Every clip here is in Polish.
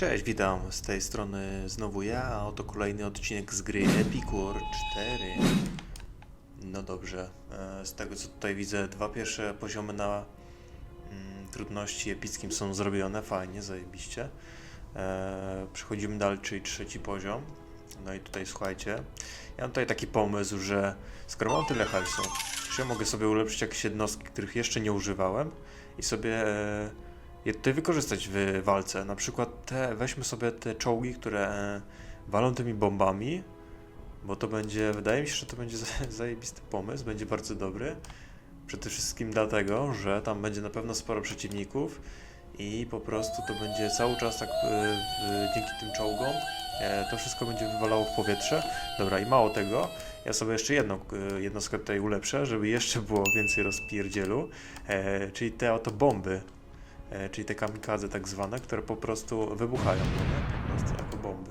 Cześć, witam z tej strony znowu ja, a oto kolejny odcinek z gry Epic War 4. No dobrze, e, z tego co tutaj widzę, dwa pierwsze poziomy na mm, trudności epickim są zrobione, fajnie, zajebiście. E, przechodzimy dalej, czyli trzeci poziom. No i tutaj słuchajcie, ja mam tutaj taki pomysł, że skoro mam tyle hajsu, czy ja mogę sobie ulepszyć jakieś jednostki, których jeszcze nie używałem i sobie e, je tutaj wykorzystać w walce. Na przykład te, weźmy sobie te czołgi, które e, walą tymi bombami, bo to będzie, wydaje mi się, że to będzie za- zajebisty pomysł, będzie bardzo dobry. Przede wszystkim dlatego, że tam będzie na pewno sporo przeciwników i po prostu to będzie cały czas tak e, dzięki tym czołgom e, to wszystko będzie wywalało w powietrze. Dobra, i mało tego, ja sobie jeszcze jedną e, jednostkę tutaj ulepszę, żeby jeszcze było więcej rozpierdzielu, e, czyli te oto bomby czyli te kamikadze tak zwane, które po prostu wybuchają, no nie? Po prostu jako bomby.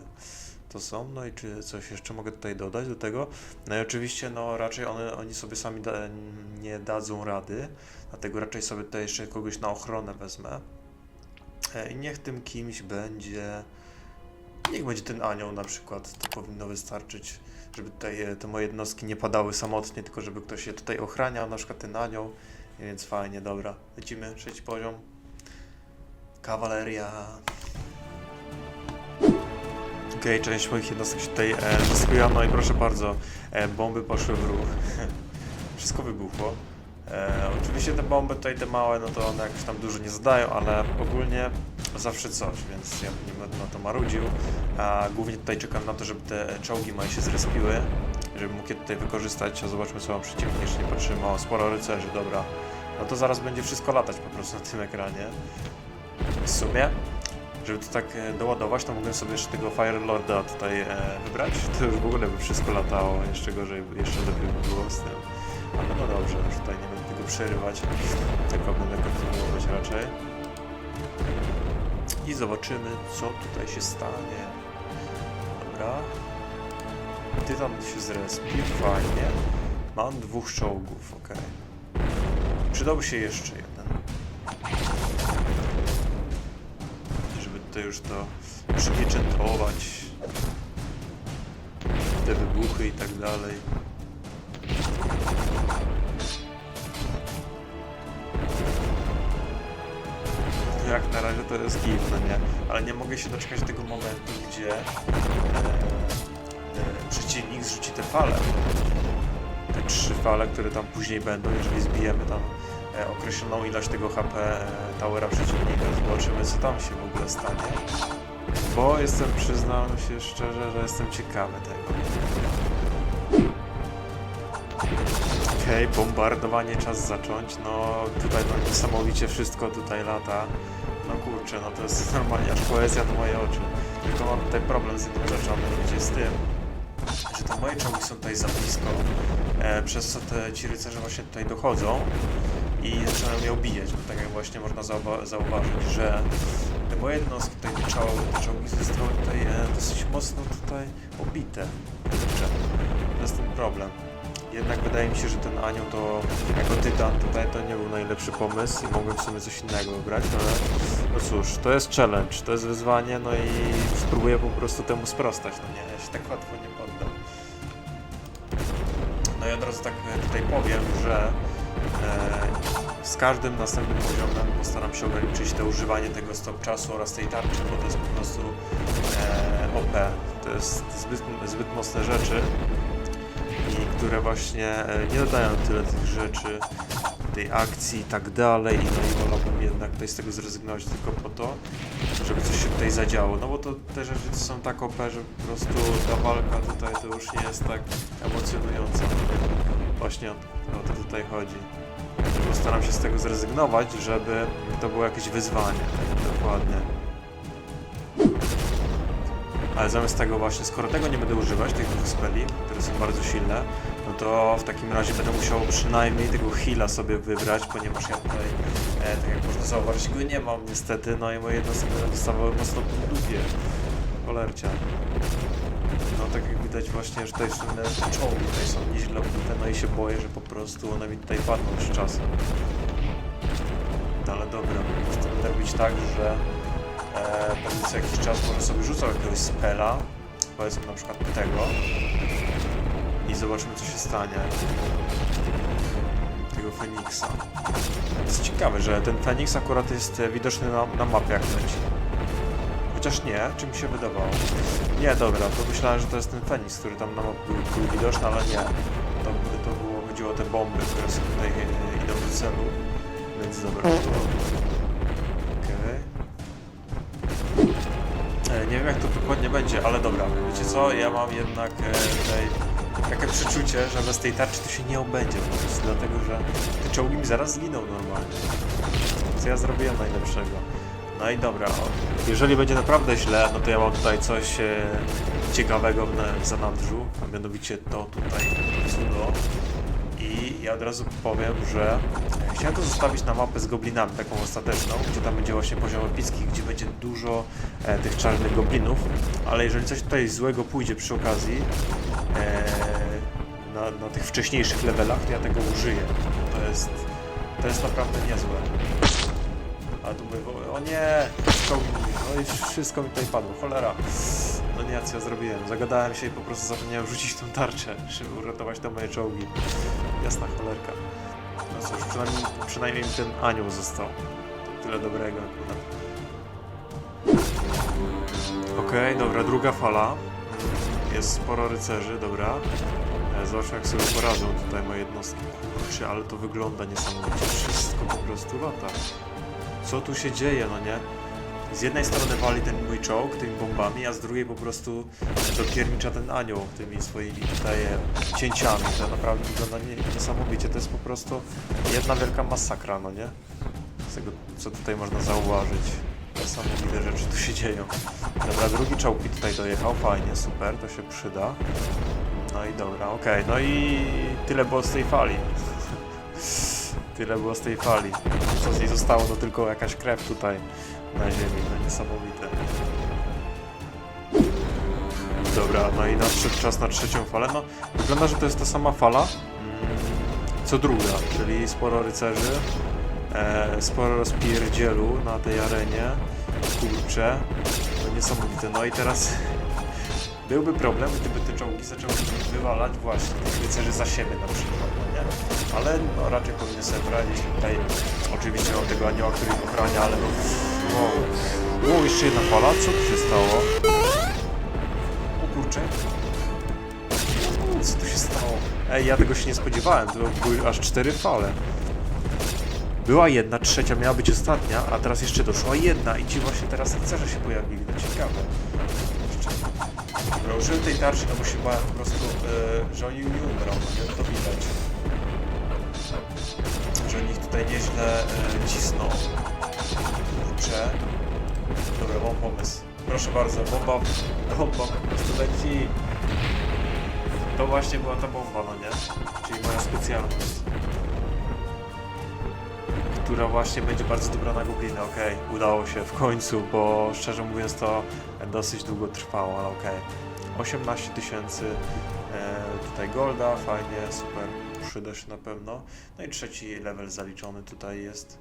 To są, no i czy coś jeszcze mogę tutaj dodać do tego? No i oczywiście, no raczej one, oni sobie sami da, nie dadzą rady, dlatego raczej sobie tutaj jeszcze kogoś na ochronę wezmę. E, I niech tym kimś będzie, niech będzie ten anioł na przykład, to powinno wystarczyć, żeby tutaj e, te moje jednostki nie padały samotnie, tylko żeby ktoś je tutaj ochraniał, na przykład ten anioł, więc fajnie, dobra. Lecimy, trzeci poziom. Kawaleria. Okej, część moich jednostek się tutaj e, no i proszę bardzo, e, bomby poszły w ruch. Wszystko wybuchło. E, oczywiście te bomby tutaj, te małe, no to one jakoś tam dużo nie zadają, ale ogólnie zawsze coś, więc ja nie będę na to marudził. A głównie tutaj czekam na to, żeby te czołgi moje się zrespiły, żebym mógł je tutaj wykorzystać. Zobaczmy, co mam przeciwnie, jeszcze nie patrzymy. O, sporo rycerzy, dobra. No to zaraz będzie wszystko latać po prostu na tym ekranie. W sumie, żeby to tak e, doładować, to mogłem sobie jeszcze tego Fire Lorda tutaj e, wybrać. To już w ogóle by wszystko latało, jeszcze gorzej, jeszcze lepiej by było z tym. Ale no dobrze, już tutaj nie będę tego przerywać, tylko będę kontynuować raczej. I zobaczymy, co tutaj się stanie. Dobra. Tytan się zrespił, fajnie. Mam dwóch czołgów, ok. Przydałby się jeszcze jeden. Tutaj już to przypieczętować te wybuchy i tak dalej. Jak na razie to jest git, no nie? Ale nie mogę się doczekać tego momentu, gdzie e, e, przeciwnik zrzuci te fale. Te trzy fale, które tam później będą, jeżeli zbijemy tam określoną ilość tego HP e, towera przeciwnika. Zobaczymy, co tam się w ogóle stanie. Bo jestem, przyznam się szczerze, że jestem ciekawy tego. Okej, bombardowanie, czas zacząć. No tutaj no, niesamowicie wszystko tutaj lata. No kurczę, no to jest normalnie aż poezja na moje oczy. Tylko mam tutaj problem z jedną rzeczą, mianowicie z tym, że te moje czołgi są tutaj za blisko, e, przez co te ci rycerze właśnie tutaj dochodzą i zaczynają mnie obijać, bo tak jak właśnie można zauwa- zauważyć, że te moje jednostki tutaj, czołgi, czołgi zostały tutaj e, dosyć mocno tutaj obite. To jest ten problem. Jednak wydaje mi się, że ten anioł to jako tytan tutaj to nie był najlepszy pomysł i mogłem sobie coś innego wybrać, ale no cóż, to jest challenge, to jest wyzwanie, no i spróbuję po prostu temu sprostać, no nie, ja się tak łatwo nie poddam. No i od razu tak tutaj powiem, że z każdym następnym poziomem postaram się ograniczyć to używanie tego stop czasu oraz tej tarczy, bo to jest po prostu e, OP. To jest zbyt, zbyt mocne rzeczy i które właśnie e, nie dodają tyle tych rzeczy, tej akcji i tak dalej i no i wolałbym jednak tutaj z tego zrezygnować tylko po to, żeby coś się tutaj zadziało, no bo to te rzeczy są tak OP, że po prostu ta walka tutaj to już nie jest tak emocjonująca. Właśnie o, to tutaj chodzi. Postaram się z tego zrezygnować, żeby to było jakieś wyzwanie, dokładnie. Ale zamiast tego właśnie, skoro tego nie będę używać, tych dwóch speli, które są bardzo silne, no to w takim razie będę musiał przynajmniej tego heala sobie wybrać, ponieważ ja tutaj, e, tak jak można zauważyć, go nie mam niestety, no i moje jednostki dostawały mocno po dupie. Cholercia. No tak jak widać właśnie, że tutaj są inne czołgi, tutaj są nieźle i się boję, że po prostu one mi tutaj padną z czasem. No ale dobra, będę robić tak, że e, pewnie co jakiś czas może sobie rzucał jakiegoś spela, powiedzmy na przykład tego i zobaczymy co się stanie tego Feniksa. Jest ciekawe, że ten Feniks akurat jest e, widoczny na, na mapie jak leci. Chociaż nie, czy mi się wydawało? Nie, dobra, to myślałem, że to jest ten Feniks, który tam na mapie był, był widoczny, ale nie. Chodziło o te bomby, które sobie tutaj e, idą do celu. Więc dobra. Okej. E, Nie wiem jak to dokładnie będzie, ale dobra, wiecie co, ja mam jednak e, tutaj takie przeczucie, że bez tej tarczy to się nie obędzie po prostu, dlatego że te czołgi mi zaraz zginą normalnie. Co ja zrobiłem najlepszego? No i dobra, jeżeli będzie naprawdę źle, no to ja mam tutaj coś ciekawego na- w zanadrzu, a mianowicie to tutaj cudo. I ja od razu powiem, że chciałem to zostawić na mapę z goblinami, taką ostateczną, gdzie tam będzie właśnie poziom epicki, gdzie będzie dużo e, tych czarnych goblinów, ale jeżeli coś tutaj złego pójdzie przy okazji, e, na, na tych wcześniejszych levelach, to ja tego użyję. To jest, to jest naprawdę niezłe. A tu mówię, o- nie, no i wszystko mi tutaj padło, cholera. No nie, co ja zrobiłem? Zagadałem się i po prostu zapomniałem rzucić tą tarczę, żeby uratować te moje czołgi. Jasna cholerka. No cóż, przynajmniej, przynajmniej mi ten anioł został. Tyle dobrego akurat. Okej, dobra, druga fala. Jest sporo rycerzy, dobra. E, Zobaczmy jak sobie poradzą tutaj moje jednostki. Kurczę, ale to wygląda niesamowicie. Wszystko po prostu lata. Co tu się dzieje, no nie? Z jednej strony wali ten mój czołg tymi bombami, a z drugiej po prostu dopiernicza ten anioł tymi swoimi tutaj cięciami. To naprawdę wygląda nie- niesamowicie. To jest po prostu jedna wielka masakra, no nie? Z tego, co tutaj można zauważyć. Niesamowite rzeczy tu się dzieją. Dobra, drugi czołg mi tutaj dojechał, fajnie, super, to się przyda. No i dobra, okej, no i tyle było z tej fali. tyle było z tej fali. Co z niej zostało, to tylko jakaś krew tutaj na ziemi, no niesamowite. Dobra, no i nadszedł czas na trzecią falę. No, wygląda, że to jest ta sama fala, mm, co druga, czyli sporo rycerzy, e, sporo rozpierdzielu na tej arenie, kurcze, no niesamowite. No i teraz byłby problem, gdyby te czołgi zaczęły wywalać właśnie tych rycerzy za siebie na przykład, no nie? Ale no, raczej powinny sobie poradzić tutaj. Oczywiście mam tego anioła, który ochrania, ale no... Wow, jeszcze jedna fala? Co tu się stało? O kurczę. Co tu się stało? Ej, ja tego się nie spodziewałem, to były aż cztery fale. Była jedna, trzecia miała być ostatnia, a teraz jeszcze doszła jedna i ci właśnie teraz rycerze się pojawili, no ciekawe. Dobra, użyłem tej tarczy, no bo się bałem po prostu, e, że oni umrą, no? To widać. Że oni tutaj nieźle e, cisną. Kurczę. Dobra, mam pomysł. Proszę bardzo, bomba, bomba po prostu leci. To właśnie była ta bomba, no nie? Czyli moja specjalność. Która właśnie będzie bardzo dobra na gobliny, okej, udało się w końcu, bo szczerze mówiąc to dosyć długo trwało, ale okej. 18 tysięcy e, tutaj golda, fajnie, super, przyda się na pewno. No i trzeci level zaliczony tutaj jest,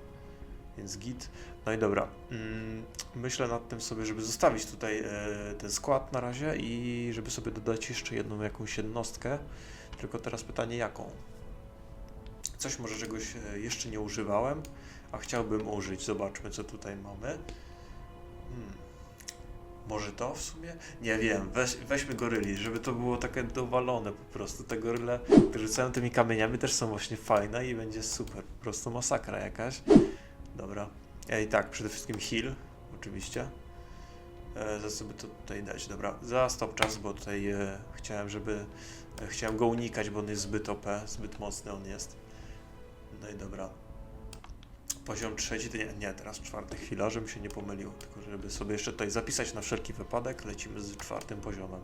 więc git. No i dobra, mm, myślę nad tym sobie, żeby zostawić tutaj e, ten skład na razie i żeby sobie dodać jeszcze jedną jakąś jednostkę. Tylko teraz pytanie jaką? Coś może czegoś e, jeszcze nie używałem, a chciałbym użyć. Zobaczmy co tutaj mamy. Hmm. Może to w sumie? Nie wiem, Weź, weźmy goryli, żeby to było takie dowalone po prostu. Te goryle, które rzucają tymi kamieniami też są właśnie fajne i będzie super. Po prostu masakra jakaś. Dobra. I tak, przede wszystkim heal, oczywiście. E, za by to tutaj dać? Dobra, za stop czas, bo tutaj e, chciałem, żeby... E, chciałem go unikać, bo on jest zbyt OP, zbyt mocny on jest. No i dobra. Poziom trzeci, nie, nie, teraz czwarty chwila, żebym się nie pomylił, tylko żeby sobie jeszcze tutaj zapisać na wszelki wypadek, lecimy z czwartym poziomem.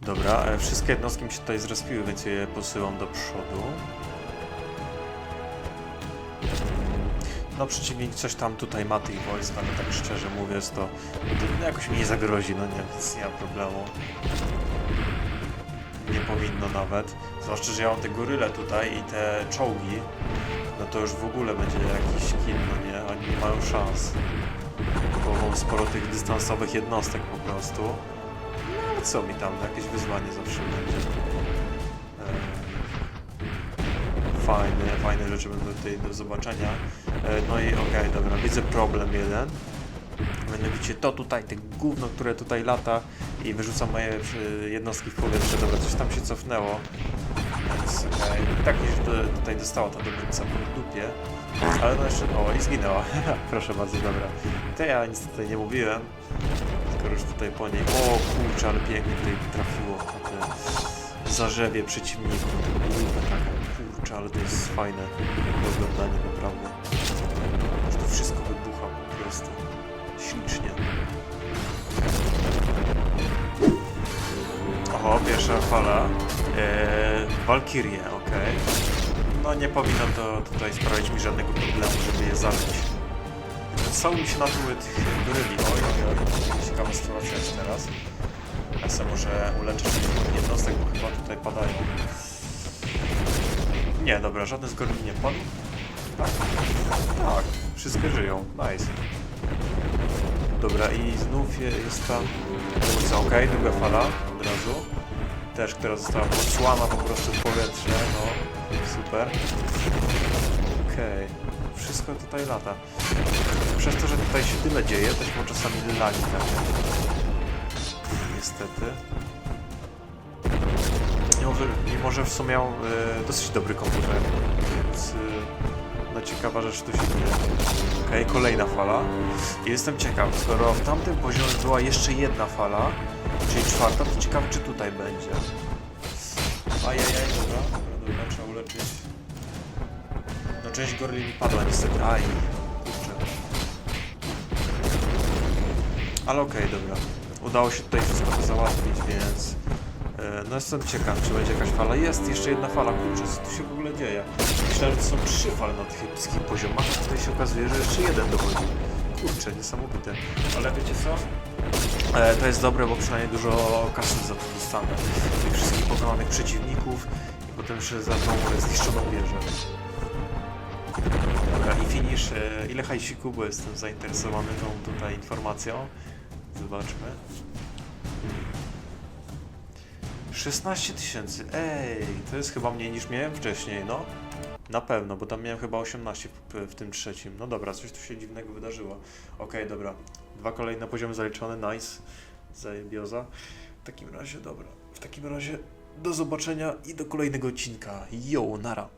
Dobra, e, wszystkie jednostki mi się tutaj zrespiły, więc je posyłam do przodu. No przeciwnik coś tam tutaj ma tych wojsk, ale tak szczerze mówiąc to no, jakoś mi nie zagrozi, no nie, więc nie ma problemu. Nie powinno nawet. Zwłaszcza, że ja mam te goryle tutaj i te czołgi. no to już w ogóle będzie jakiś kill, no nie? Oni nie mają szans. Bo mam sporo tych dystansowych jednostek po prostu. No ale co mi tam, jakieś wyzwanie zawsze będzie. Fajne, fajne rzeczy będą tutaj do zobaczenia. E, No i okej, dobra, widzę problem jeden. Mianowicie to tutaj, te gówno, które tutaj lata i wyrzuca moje jednostki w powietrze. Dobra, coś tam się cofnęło. Więc okej. I tak już tutaj dostała ta dobryca po dupie. Ale no jeszcze, o i zginęła. Proszę bardzo, dobra. To ja nic tutaj nie mówiłem. Skoro już tutaj po niej. O kurczę, ale pięknie tutaj trafiło na te zarzewie przeciwników. Ale to jest fajne do oglądania naprawdę. Że to wszystko wybucha po prostu. Ślicznie. Oho, pierwsza fala. Eee, Valkyrie, okej. No nie powinno to tutaj sprawić mi żadnego problemu, żeby je zabić. Cały mi się natuły tych goryli. Oj, oj, oj. Ciekawa sytuacja jest teraz. Ja sobie muszę uleczyć jednostek, bo chyba tutaj padają. Nie, dobra, żaden z goryli nie padł. Tak? Tak, wszystkie żyją. Nice. Dobra, i znów je- jest ta ewolucja. Okej, druga fala od razu. Też, która została posłana po prostu w powietrze, no. Super. Okej. Wszystko tutaj lata. Przez to, że tutaj się tyle dzieje, też było czasami lagi takie. Niestety. Mimo, mimo, że w sumie miał e, dosyć dobry komputer, więc e, no ciekawa rzecz tu się dzieje. Okej, kolejna fala. Jestem ciekaw, skoro w tamtym poziomie była jeszcze jedna fala, czyli czwarta, to ciekaw czy tutaj będzie. Ajajaj, dobra, dobra, dobra, trzeba uleczyć. No część gorli mi padła niestety, aj, kurczę. Ale okej, dobra. Udało się tutaj wszystko załatwić, więc... e, No jestem ciekaw, czy będzie jakaś fala. Jest jeszcze jedna fala, kurczę, co tu się w ogóle dzieje? Myślałem, że to są trzy fale na tych epickich poziomach, a tutaj się okazuje, że jeszcze jeden dochodzi. Kurczę, niesamowite. Ale wiecie co? E, to jest dobre, bo przynajmniej dużo kasy za to dostanę. Tych wszystkich pokonanych przeciwników i potem jeszcze za tą zniszczoną wieżę. Dobra, i finish. E, ile hajsiku, bo jestem zainteresowany tą tutaj informacją. Zobaczmy. 16 tysięcy. Ej, to jest chyba mniej niż miałem wcześniej, no. Na pewno, bo tam miałem chyba 18 w, w tym trzecim. No dobra, coś tu się dziwnego wydarzyło. Okej, dobra. Dwa kolejne poziomy zaliczone, nice. Zajebioza. W takim razie, dobra. W takim razie do zobaczenia i do kolejnego odcinka. Yo, nara.